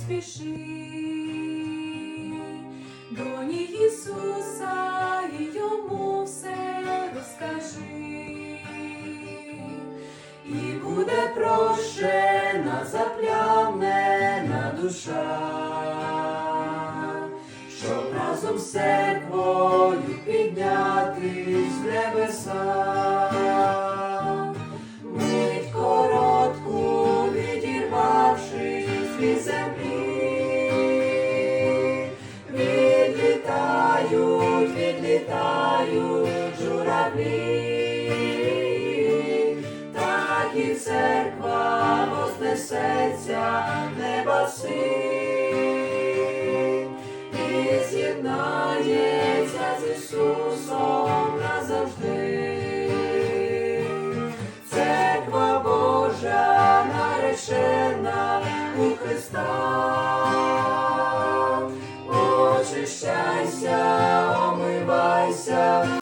спіши, доні Ісуса і йому все розкажи, і буде прощена, заплямлена душа, щоб разом з церквою піднятись в небеса. Від землі, журавлі, так і церква вознесеться в Христа, очищайся